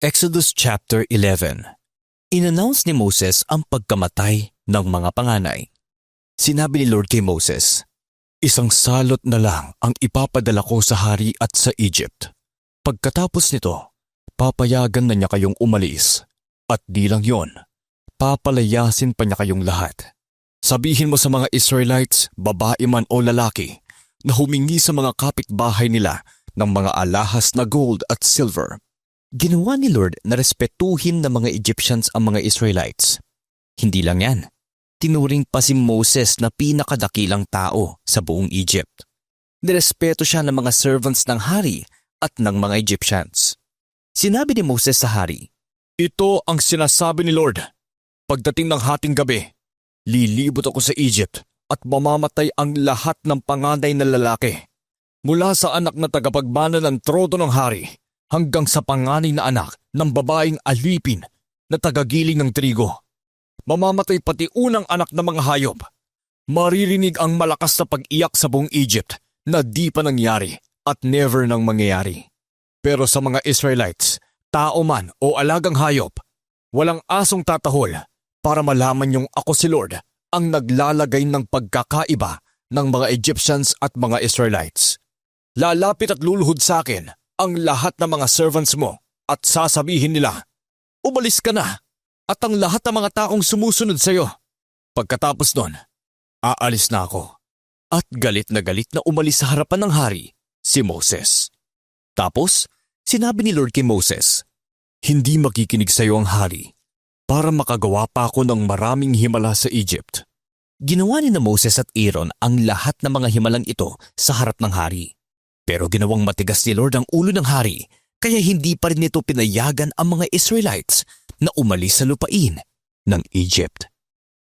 Exodus chapter 11 Inannounce ni Moses ang pagkamatay ng mga panganay. Sinabi ni Lord kay Moses, Isang salot na lang ang ipapadala ko sa hari at sa Egypt. Pagkatapos nito, papayagan na niya kayong umalis. At di lang yon, papalayasin pa niya kayong lahat. Sabihin mo sa mga Israelites, babae man o lalaki, na humingi sa mga kapitbahay nila ng mga alahas na gold at silver. Ginawa ni Lord na respetuhin ng mga Egyptians ang mga Israelites. Hindi lang yan. Tinuring pa si Moses na pinakadakilang tao sa buong Egypt. Nirespeto siya ng mga servants ng hari at ng mga Egyptians. Sinabi ni Moses sa hari, Ito ang sinasabi ni Lord. Pagdating ng hating gabi, lilibot ako sa Egypt at mamamatay ang lahat ng panganay na lalaki. Mula sa anak na tagapagmana ng trono ng hari hanggang sa panganay na anak ng babaeng alipin na tagagiling ng trigo. Mamamatay pati unang anak ng mga hayop. Maririnig ang malakas na pag-iyak sa buong Egypt na di pa nangyari at never nang mangyayari. Pero sa mga Israelites, tao man o alagang hayop, walang asong tatahol para malaman yung ako si Lord ang naglalagay ng pagkakaiba ng mga Egyptians at mga Israelites. Lalapit at luluhod sa akin ang lahat ng mga servants mo at sasabihin nila, Umalis ka na at ang lahat ng mga taong sumusunod sa iyo. Pagkatapos nun, aalis na ako. At galit na galit na umalis sa harapan ng hari, si Moses. Tapos, sinabi ni Lord kay Moses, Hindi makikinig sa iyo ang hari para makagawa pa ako ng maraming himala sa Egypt. Ginawa ni na Moses at Aaron ang lahat ng mga himalang ito sa harap ng hari. Pero ginawang matigas ni Lord ang ulo ng hari, kaya hindi pa rin nito pinayagan ang mga Israelites na umalis sa lupain ng Egypt.